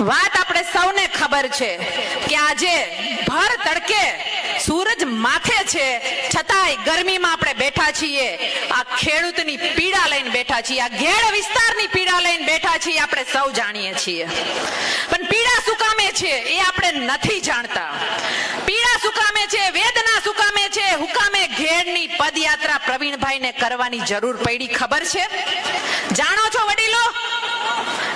વાત આપણે સૌને ખબર છે કે આજે ભર તડકે સૂરજ માથે છે, છતાંય ગરમીમાં આપણે બેઠા છીએ. આ ખેડૂતની પીડા લઈને બેઠા છીએ, આ ઘેડ વિસ્તારની પીડા લઈને બેઠા છીએ આપણે સૌ જાણીએ છીએ. પણ પીડા શું છે એ આપણે નથી જાણતા. પીડા શું છે, વેદના શું છે, હુકામે ઘેડની પદયાત્રા પ્રવીણભાઈને કરવાની જરૂર પડી ખબર છે? જાણો છો વડીલો?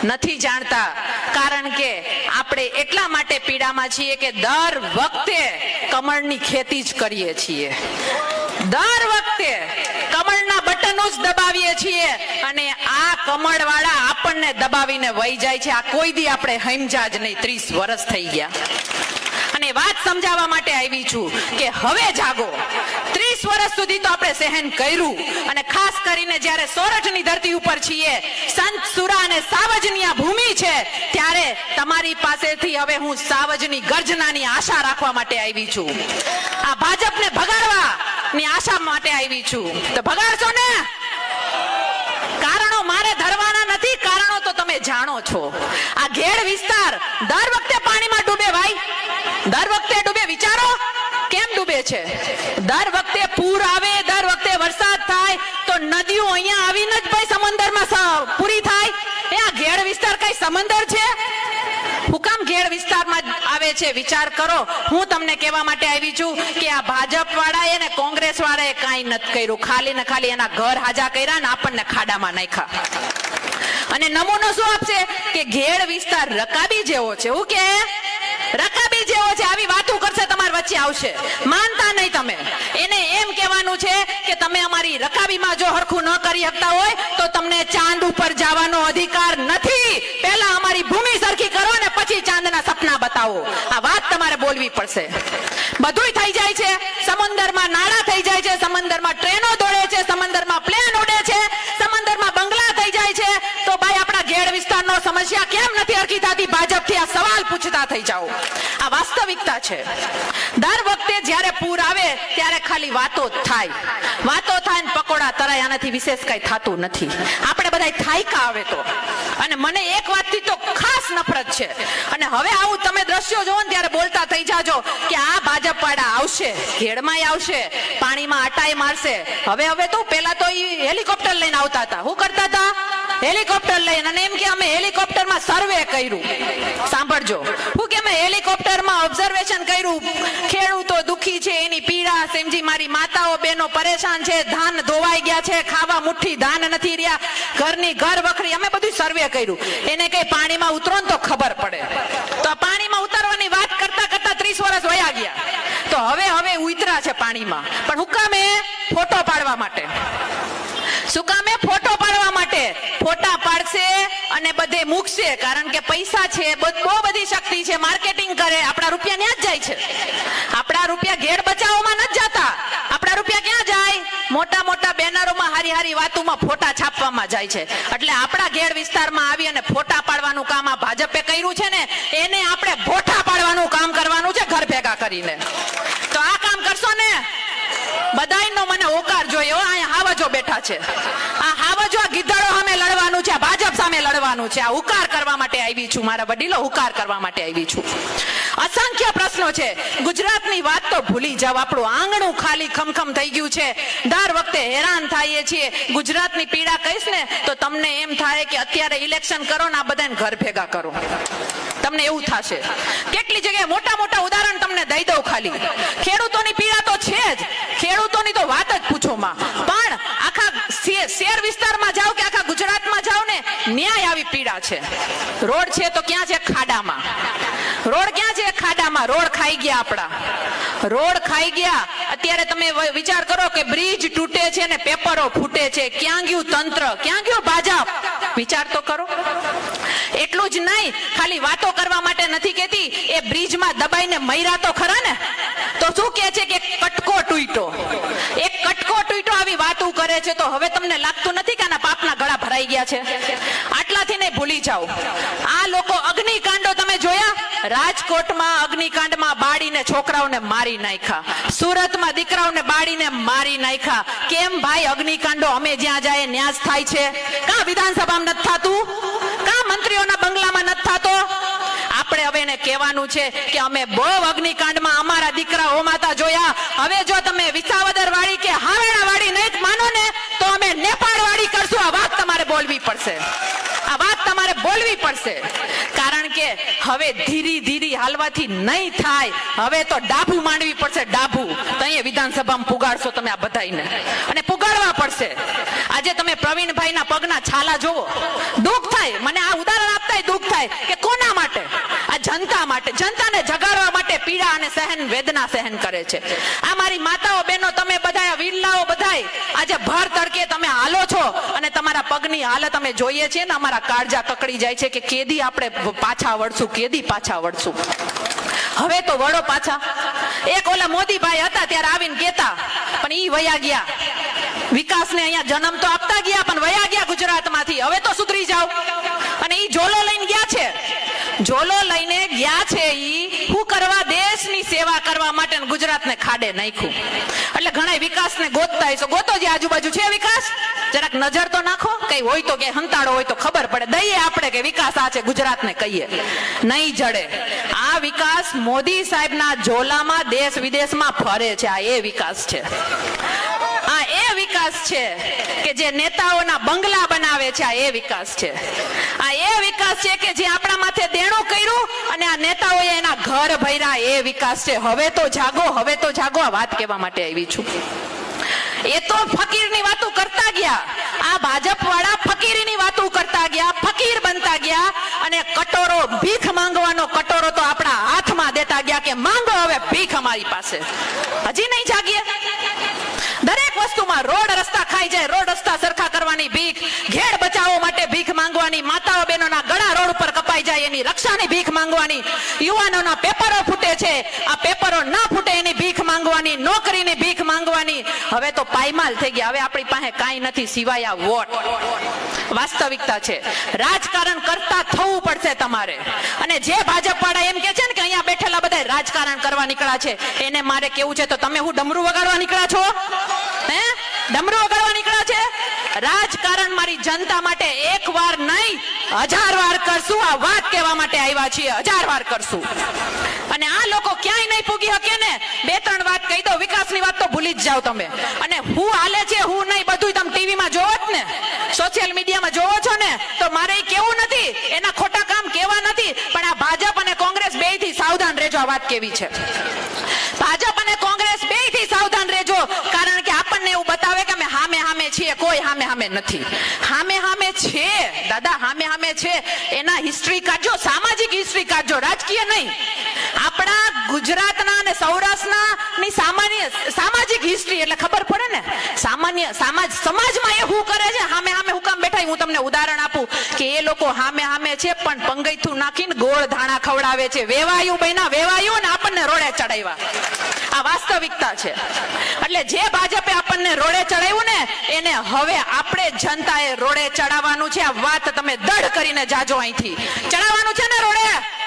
નથી જાણતા. કારણ કે આપણે એટલા માટે પીડામાં છીએ કે દર વખતે કમળની ખેતી જ કરીએ છીએ. દર વખતે કમળના બટનો જ દબાવીએ છીએ અને આ કમળ વાળા આપણને દબાવીને વહી જાય છે. આ કોઈ દી આપણે હમજા જ નહીં. ત્રીસ વર્ષ થઈ ગયા. અને વાત સમજાવવા માટે આવી છું કે હવે જાગો. ત્રીસ વર્ષ સુધી તો આપણે સહન કર્યું. અને ખાસ કરીને જ્યારે સોરઠની ધરતી ઉપર છીએ, સંત સુરા અને સાવજની આ ભૂમિ છે, ત્યારે તમારી પાસેથી હવે હું સાવજની ગર્જનાની આશા રાખવા માટે આવી છું. આ ભાજપને ભગાડવા ની આશા માટે આવી છું. તો ભગાડશો ને કારણો મારે ધરવાના નથી કારણો તો તમે જાણો છો. આ ઘેડ વિસ્તાર દર વખતે પાણીમાં ડૂબે ભાઈ. દર વખતે ડૂબે. વિચારો કેમ ડૂબે છે? દર વખતે પૂર આવે, દર વખતે વરસાદ થાય, તો નદીઓ અહીંયા આવીને જ ભાઈ સમંદરમાં પૂરી થાય. એ આ ઘેડ વિસ્તાર કઈ સમંદર છે હુકામ ઘેડ વિસ્તારમાં જ છે, વિચાર કરો. હું તમને કહેવા માટે આવી છું કે આ ભાજપ વાળાએ ને કોંગ્રેસ વાળાએ કાંઈ નથી કર્યું. ખાલી ને ખાલી એના ઘર હાજા કર્યા ને આપણને ખાડામાં નાખ્યા. અને નમૂનો શું આપશે? કે ઘેડ વિસ્તાર રકાબી જેવો છે. હું કે? રકાબી જેવો છે. આવી વાતો કરશે તમારી વચ્ચે આવશે. માનતા નહીં તમે. એને એમ કહેવાનું છે કે તમે અમારી રકાબીમાં જો હરખું ન કરી શકતા હોય, તો તમને ચાંદ ઉપર જવાનો અધિકાર નથી પહેલા અમારી ભૂમિ સરખી કરો ને પછી ચાંદના સપના બતાવો. આ વાત તમારે બોલવી પડશે. બધુંય થઈ જાય છે. સમંદરમાં નાળા થઈ જાય છે. સમંદરમાં ટ્રેનો દોડે છે. સમંદરમાં પ્લેન ઉડે છે. સમંદરમાં બંગલા થઈ જાય છે. તો ભાઈ આપણા ઘેડ વિસ્તારનો સમસ્યા કેમ નથી હરખી થતી? ભાજપથી આ સવાલ પૂછતા થઈ જાઓ. આ વાસ્તવિકતા છે. દર વખતે જ્યારે પૂર આવે, ત્યારે ખાલી વાતો થાય. વાતો થાય ને પકોડા તરાય, આનાથી વિશેષ કઈ થતું નથી. આપણે બધા થાયકા આવે તો. અને મને એક વાતથી તો ખાસ નફરત છે. હવે આવું તમે દ્રશ્યો જોવો ને ત્યારે બોલતા થઈ જાજો કે આ ભાજપ વાળા આવશે ઘેડમાં આવશે, પાણીમાં આટાઈ મારશે. હવે હવે તો પેલા તો હેલિકોપ્ટર લઈને આવતા હતા. શું કરતા હતા? હેલિકોપ્ટર લઈને. અને એમ કે અમે હેલિકોપ્ટરમાં સર્વે કર્યું. સાંભળજો. હું કે અમે હેલિકોપ્ટરમાં ઓબ્ઝર્વેશન કર્યું. ખેડૂતો દુખી છે, એની પીડા સમજી મારી માતાઓ, બહેનો પરેશાન છે, ધાન ધોવાઈ ગયા છે ખાવા મુઠ્ઠી ધાન નથી રહ્યા. ઘરની ઘર વખરી અમે બધું સર્વે કર્યું. એને કઈ પાણીમાં ઉતરો તો ખબર પડે. તો પાણીમાં ઉતરવાની વાત કરતા કરતા ત્રીસ વર્ષ વયા ગયા. તો હવે હવે ઉતરા છે પાણીમાં. પણ હુકામે ફોટો પાડવા માટે? શું કામે ફોટો પાડવા માટે? ફોટા પાડશે અને બધે મૂકશે. કારણ કે પૈસા છે બહુ બધી શક્તિ છે. માર્કેટિંગ કરે, આપણા રૂપિયા ત્યાં જ જાય છે. આપણા રૂપિયા ઘેડ બચાવોમાં નથી જતા આપણા રૂપિયા ક્યાં જાય મોટા મોટા બેનરોમાં હારી હારી વાતોમાં ફોટા છાપવામાં જાય છે. એટલે આપણા ઘેર વિસ્તારમાં આવી અને ફોટા પાડવાનું કામ આ ભાજપે કર્યું છે ને, એને આપણે ભોઠા પાડવાનું કામ કરવાનું છે ઘર ભેગા કરીને. તો આ કામ કરશો ને, બધાયનો મને ઓકાર જોઈએ અહીંયા હાવજો બેઠા છે. આ હાવજો ગીધડો અમે ભાજપ લડવાનું છે. આ હુકાર કરવા માટે આવી છું. મારા વડીલો હુકાર કરવા માટે આવી છું. અસંખ્ય પ્રશ્નો છે. ગુજરાતની વાત તો ભૂલી જાવ આપણું આંગણું ખાલી ખમખમ થઈ ગયું છે. દર વખતે હેરાન થઈએ છીએ. ગુજરાતની પીડા કહીશ ને, તો તમને એમ થાય કે અત્યારે ઇલેક્શન કરો ને આ બધાને ઘર ભેગા કરો. તમને એવું થશે. કેટલી જગ્યાએ મોટા મોટા ઉદાહરણ તમને દઈ દઉં ખાલી. ખેડૂતોની પીડા તો છે જ. ખેડૂતોની તો વાત જ પૂછો માં. પણ ન્યાય આવી પીડા છે. રોડ છે તો ક્યાં છે? ખાડામાં. રોડ ક્યાં છે? ખાડામાં. રોડ ખાઈ ગયા આપણા. રોડ ખાઈ ગયા. અત્યારે તમે વિચાર કરો કે બ્રિજ તૂટે છે ને પેપરો ફૂટે છે. ક્યાં ગયું તંત્ર? ક્યાં ગયું ભાજપ? વિચાર તો કરો. એટલું જ નહીં. ખાલી વાતો કરવા માટે નથી કેતી એ બ્રિજમાં દબાઈને મૈરા તો ખરા ને? તો શું કે છે કે કટકો તૂટ્યો એક કટકો તૂટ્યો આવી વાતો કરે છે તો હવે તમને લાગતું નથી કે આના પાપના ગળા ભરાઈ ગયા છે? આટલાથી ને ભૂલી જાઓ. આ લોકો અગ્નિકાંડો તમે જોયા? રાજકોટમાં અગ્નિકાંડમાં બાળીને છોકરાઓને મારી નાખ્યા. સુરતમાં દીકરાઓને બાળીને મારી નાખ્યા. કેમ ભાઈ અગ્નિકાંડો અમે જ્યાં જાય ન્યાસ થાય છે? કા વિધાનસભામાં નથી થતું? કા મંત્રીઓના ભાઈઓને કહેવાનું છે કે અમે બહુ અગ્નિકાંડમાં અમારા દીકરા હોમાતા જોયા. હવે જો તમે વિસાવદર વાળી કે હારાણા વાળી નહીં માનો ને, તો અમે નેપાળ વાળી કરશું. આ વાત તમારે બોલવી પડશે. આ વાત તમારે બોલવી પડશે. કારણ કે હવે ધીરી ધીરી હાલવાથી નહીં થાય. હવે તો ડાભું માંડવી પડશે ડાભું તો અહીંયા વિધાનસભામાં પુગાડશો તમે આ બધાને અને પુગાડવા પડશે. આજે તમે પ્રવીણભાઈના પગના છાલા જોવો દુઃખ થાય. મને આ ઉદાહરણ આપતા દુઃખ થાય કે માટે, જનતાને જગાડવા માટે પીડા અને સહન વેદના સહન કરે છે. આ મારી માતાઓ બહેનો, તમે બધા વિરલાઓ બધાય આજે ભર તડકે તમે હાલો છો અને તમારા પગની હાલત અમે જોઈએ છીએ ને અમારા કાળજા કકડી જાય છે કે કેદી આપણે પાછા વળશું, કેદી પાછા વળશું. હવે તો વળો પાછા. એક ઓલા મોદીભાઈ હતા ત્યારે આવીને કેતા પણ ઈ વયા ગયા. વિકાસને અહીંયા જન્મ તો આપતા ગયા, પણ વયા ગયા ગુજરાતમાંથી. હવે તો સુધરી જાઓ. અને ઈ જોલો લઈને ગયા છે. જોલો લઈને ગયા છે ઈ. હું કરવા દેશની સેવા કરવા માટે ગુજરાતને ખાડે નાખ્યું. એટલે ઘણા વિકાસને ગોતતા હશો ગોતો જે આજુબાજુ છે વિકાસ? જરાક નજર તો નાખો. કઈ હોય તો કે હંતાડો હોય તો ખબર પડે. દઈએ આપણે કે વિકાસ આ છે, ગુજરાતને કહીએ. નહીં જડે. આ વિકાસ મોદી સાહેબના ઝોલામાં દેશ વિદેશમાં ફરે છે. આ એ વિકાસ છે. આ એ વિકાસ છે કે જે નેતાઓના બંગલા બનાવે છે. આ એ વિકાસ છે. વિકાસ છે કે જે આપણા માથે દેણું કર્યું અને આ નેતાઓએ એના ઘર ભર્યા એ વિકાસ છે. હવે તો જાગો, હવે તો જાગો, આ વાત કહેવા માટે આવી છું. એ તો ફકીરની વાતો કરતા ગયા. આ ભાજપ વાળા ફકીરીની વાતો કરતા ગયા, ફકીર બનતા ગયા અને કટોરો, ભીખ માંગવાનો કટોરો તો આપણા હાથમાં દેતા ગયા કે માંગો હવે ભીખ અમારી પાસે. હજી નહીં જાગીએ. દરેક વસ્તુમાં રોડ રસ્તા જાય રોડ રસ્તા સરખા કરવાની ભીખ, ઘેર બચાવો માટે ભીખ માંગવાની, માતાઓ બહેનોના ગળા રોડ ઉપર કપાઈ જાય એની રક્ષાની ભીખ માંગવાની. યુવાનોના પેપરો ફૂટે છે. આ પેપરો ના ફૂટે એની ભીખ માંગવાની નોકરીની ભીખ માંગવાની હવે તો પાયમાલ થઈ ગયા. હવે આપણી પાસે કાંઈ નથી સિવાય આ વોટ. વાસ્તવિકતા છે. રાજકારણ કરતા થવું પડશે તમારે. અને જે ભાજપ વાળા એમ કે છે ને કે અહીંયા બેઠેલા બધા રાજકારણ કરવા નીકળ્યા છે, એને મારે કેવું છે? તો તમે હું ડમરું વગાડવા નીકળ્યા છો? હે? ડમરું વગાડવા નીકળ્યા છે? રાજકારણ મારી જનતા માટે એક વાર નહીં, હજાર વાર કરશું. આ વાત કહેવા માટે આવ્યા છીએ. હજાર વાર કરશું. અને આ લોકો ક્યાંય નહીં પૂગી શકે ને બે ત્રણ વાત કહી દો વિકાસની વાત તો ભૂલી જ જાઓ તમે. અને હું હાલે છે, હું નહીં બધું તમે ટીવીમાં જોવો જ ને. સોશિયલ મીડિયામાં જોવો છો ને, તો મારે કેવું નથી, એના ખોટા કામ કેવા નથી, પણ આ ભાજપ અને કોંગ્રેસ બેથી સાવધાન રહેજો, આ વાત કેવી છે. ભાજપ અને કોંગ્રેસ બેથી સાવધાન રહેજો, કારણ કે આપણને એવું બતાવે કે અમે હામે હામે છીએ, કોઈ હામે હામે નથી. હામે હામે છે, દાદા હામે હામે છે, એના હિસ્ટ્રી કાઢજો, સામાજિક હિસ્ટ્રી કાઢજો, રાજકીય નહીં. આપણા ગુજરાતના અને સૌરાષ્ટ્રના ની સામાન્ય, સામાજિક હિસ્ટ્રી એટલે ખબર પડે ને? સામાન્ય, સમાજ, સમાજમાં એ હું કરે છે, હામે હામે હું બેઠા, હું તમને ઉદાહરણ આપું કે એ લોકો હામે હામે છે, પણ પંગૈથું નાખીને ગોળ ધાણા ખવડાવે છે. વેવાયું બહેના, વેવાયું ને આપણને રોડે ચડાવ્યા. આ વાસ્તવિકતા છે. એટલે જે ભાજપે આપણને રોડે ચડાવ્યું ને, એને હવે આપણે જનતાએ રોડે ચડાવવાનું છે. આ વાત તમે દઢ કરીને જાજો અહીંથી. ચડાવવાનું છે ને રોડે?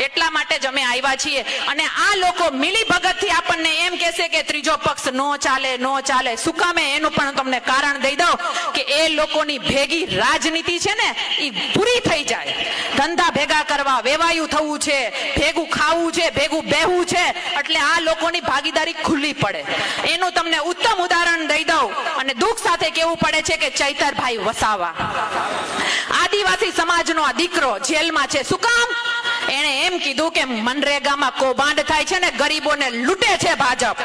એટલા માટે જ અમે આવ્યા છીએ. અને આ લોકો મિલી ભગતથી આપણને એમ કહેશે કે ત્રીજો પક્ષ નો ચાલે નો ચાલે. શું કામે? એનું પણ તમને કારણ દઈ દઉં કે એ લોકોની ભેગી રાજનીતિ છે ને એ પૂરી થઈ જાય. ધંધા ભેગા કરવા, વેવાયું થવું છે, ભેગું ખાવું છે, ભેગું બેહવું છે, એટલે આ લોકોની ભાગીદારી ખુલ્લી પડે. એનું તમને ઉત્તમ ઉદાહરણ દઈ દઉં અને દુઃખ સાથે કેવું પડે છે કે ચૈતરભાઈ વસાવા. આદિવાસી સમાજનો આ દીકરો જેલમાં છે. શું કામ? એણે એમ કીધું કે મનરેગામાં કૌભાંડ થાય છે ને, ગરીબોને લૂંટે છે ભાજપ.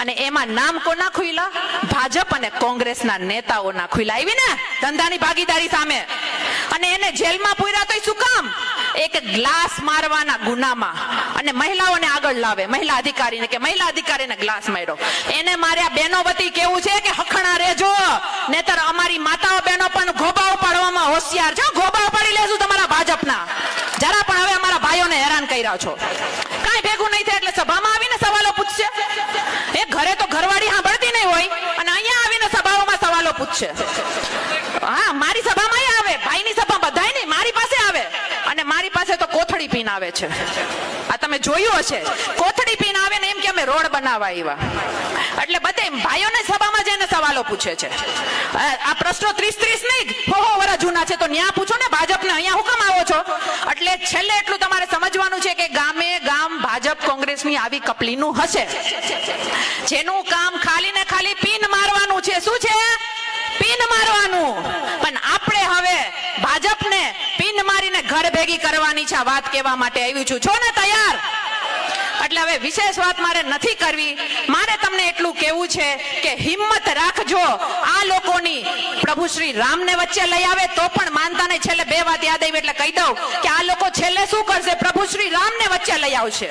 અને એમાં નામ કોના ખુલ્લા ભાજપ અને કોંગ્રેસના નેતાઓના ખુલ્લા આવી ને? ધંધાની ભાગીદારી સામે. અને એને જેલમાં પૂર્યા તો શું કામ? એક ગ્લાસ મારવાના ગુનામાં. અને મહિલાઓને આગળ લાવે. મહિલા અધિકારીને કે મહિલા અધિકારીને ગ્લાસ માર્યો. એને માર્યા બેનો વતી કેવું છે કે હખણા રહેજો નેતર અમારી માતાઓ બહેનો પણ ગોબા ઉપાડવામાં હોશિયાર છે. ગોબા ઉપાડી લેશું તમારા ભાજપના. જરા પણ હવે અમારા ભાઈઓને હેરાન કર્યા છો. કાંઈ ભેગું નહીં થાય એટલે સભામાં આવીને સવાલો પૂછશે. એ ઘરે તો ઘરવાળી સાંભળતી નહીં હોય, અને અહીંયા આવીને સભાઓમાં સવાલો પૂછશે. હા, મારી સભામાં આવે, ભાઈની સભા બધાય નહીં મારી પાસે આવે, અને મારી પાસે તો કોથળી પીન આવે છે. આ તમે જોયું હશે. કોથળી પીન આવે ને એમ કે અમે રોડ બનાવવા આવ્યા. એટલે બધે ભાઈઓને સભામાં જઈને સવાલો પૂછે છે. આ પ્રશ્નો ત્રીસ ત્રીસ નહીં. હો હો વર્ષ જૂના છે, તો ન્યા પૂછો ને ભાજપને. અહીંયા હુકમ આવો છો? એટલે છેલ્લે એટલું તમારે સમજવાનું છે કે ગામે ગામ ભાજપ કોંગ્રેસની આવી કપલીનું હશે. જેનું કામ ખાલી ને ખાલી પીન મારવાનું છે. શું છે? પીન મારવાનું. ભાજપને પિન મારીને ઘર ભેગી કરવાની છે વાત કહેવા માટે આવી છું. છો ને તૈયાર? એટલે હવે વિશેષ વાત મારે નથી કરવી. મારે તમને એટલું કહેવું છે કે હિંમત રાખજો. આ લોકોની પ્રભુ શ્રી રામને વચ્ચે લઈ આવે તો પણ માનતા નહીં છેલ્લે બે વાત યાદ આવી એટલે કહી દઉં કે આ લોકો છેલ્લે શું કરશે? પ્રભુ શ્રી રામને વચ્ચે લઈ આવશે.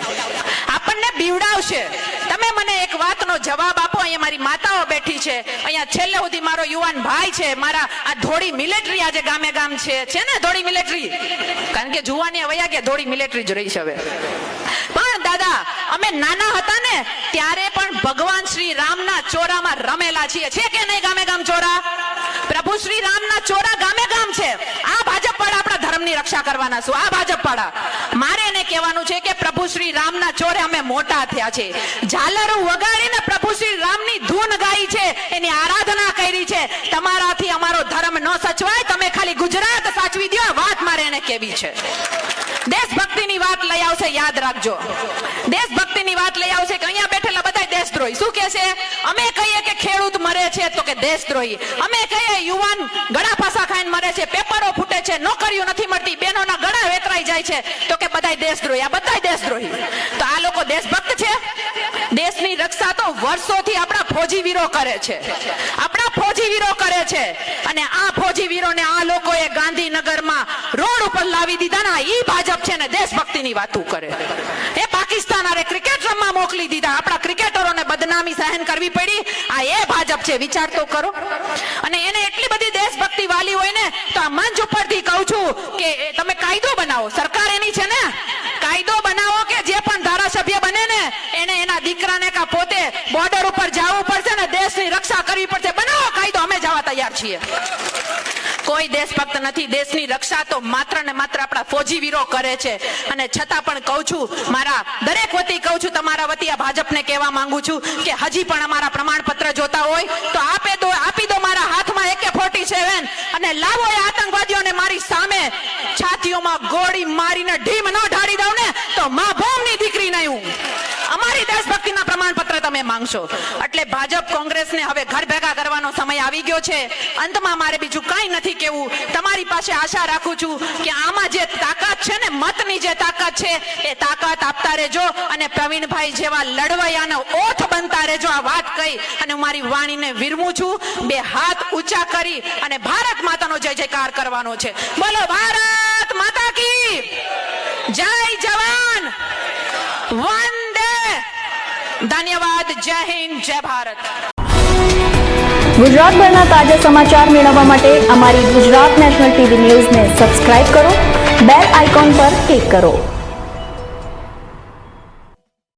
આપણને બીવડાવશે. તમે મને એક વાતનો જવાબ આપો, અહીંયા મારી માતાઓ બેઠી છે. અહીંયા છેલ્લે સુધી મારો યુવાન ભાઈ છે, મારા આ ધોળી મિલિટરી આજે ગામે ગામ છે. છે ને ધોળી મિલિટરી કારણ કે જુવાની વયા કે ધોળી મિલિટરી જ રહી છે હવે. પણ દાદા, અમે નાના હતા ને, ત્યારે પણ ભગવાન શ્રી રામના ચોરામાં રમેલા છીએ. છે કે નહીં ગામે ગામ ચોરા? પ્રભુ શ્રી રામના ચોરા ગામે ગામ છે. આ ધર્મની રક્ષા કરવાના છું. આ ભાજપ વાળા મારે એને કહેવાનું છે કે પ્રભુ શ્રી રામના ચોરે અમે મોટા થયા છે. ઝાલરો વગાડીને પ્રભુ શ્રી રામની ધૂન ગાઈ છે. એની આરાધના કરી છે. તમારાથી અમારો ધર્મ ન સચવાય. તમે ખાલી ગુજરાત સાચવી દો વાત મારે એને કેવી છે. દેશભક્તિની વાત લઈ આવશે, યાદ રાખજો. દેશભક્તિની વાત લઈ આવશે કે અહીંયા બેઠેલા દેશદ્રોહી. શું કે છે? અમે કહીએ કે ખેડૂત મરે છે તો કે દેશદ્રોહી. અમે કહીએ યુવાન ગળા પાસા ખાઈને મરે છે, પેપરો ફૂટે છે, નોકરીઓ નથી મળતી, બહેનોના ગળા વેતરાઈ જાય છે, તો કે બધા દેશદ્રોહી. આ બધા દેશદ્રોહી. તો આ લોકો દેશભક્ત છે? દેશની રક્ષા તો વર્ષોથી આપણા ફોજી વીરો કરે છે. આપણા ફોજી વીરો કરે છે. અને આ ફોજી વીરોને આ લોકોએ ગાંધીનગરમાં રોડ ઉપર લાવી દીધા ને ઈ ભાજપ છે ને દેશભક્તિની વાતો કરે. પાકિસ્તાન ક્રિકેટ મોકલી દીધા. આપણા ક્રિકેટરોને બદનામી સહન કરવી પડી. આ એ ભાજપ છે. વિચાર કરો. અને એને એટલી બધી દેશભક્તિ વાલી હોય ને, તો આ મંચ ઉપરથી કહું છું કે તમે કાયદો બનાવો. સરકાર એની છે ને? કાયદો બનાવો કે જે પણ ધારાસભ્ય બને ને, એને એના દીકરાને કા પોતે બોર્ડર ઉપર જવું પડશે ને, દેશની રક્ષા કરવી પડશે. જવા તૈયાર છીએ. કોઈ દેશભક્ત નથી, દેશની રક્ષા તો માત્ર ને માત્ર આપણા ફોજી વીરો કરે છે. અને છતાં પણ કહું છું, મારા દરેક વતી કહું છું, તમારા વતી આ ભાજપને કહેવા માંગુ છું કે હજી પણ અમારા પ્રમાણપત્ર જોતા હોય, તો આપે દો આપી દો મારા હાથમાં એકે ફોર્ટી સેવન અને લાવો એ આતંકવાદીઓને મારી સામે. છાતીઓમાં ગોળી મારીને ઢીમ ન ઢાળી દઉં ને, તો મા ભૂમની દીકરી નહીં હું અમારી દેશભક્તિના પ્રમાણપત્ર તમે માંગશો. એટલે ભાજપ કોંગ્રેસને હવે ઘર ભેગા કરવાનો સમય આવી ગયો છે. અંતમાં મારે બીજું કાંઈ નથી કેવું. તમારી પાસે આશા રાખું છું કે આમાં જે તાકાત છે ને, મતની જે તાકાત છે, એ તાકાત આપતા રહેજો અને પ્રવીણભાઈ જેવા લડવૈયાનો ઓઠ બનતા રહેજો. આ વાત કહી અને હું મારી વાણીને વિરમું છું. બે હાથ ઊંચા કરી અને ભારત માતાનો જય જયકાર કરવાનો છે. બોલો, ભારત માતા કી જય જવાન. વંદે ધન્યવાદ, જય હિન્દ, જય ભારત. ગુજરાતભરના તાજા સમાચાર મેળવવા માટે અમારી ગુજરાત નેશનલ ટીવી ન્યૂઝને સબસ્ક્રાઇબ કરો, બેલ આઇકોન પર ક્લિક કરો.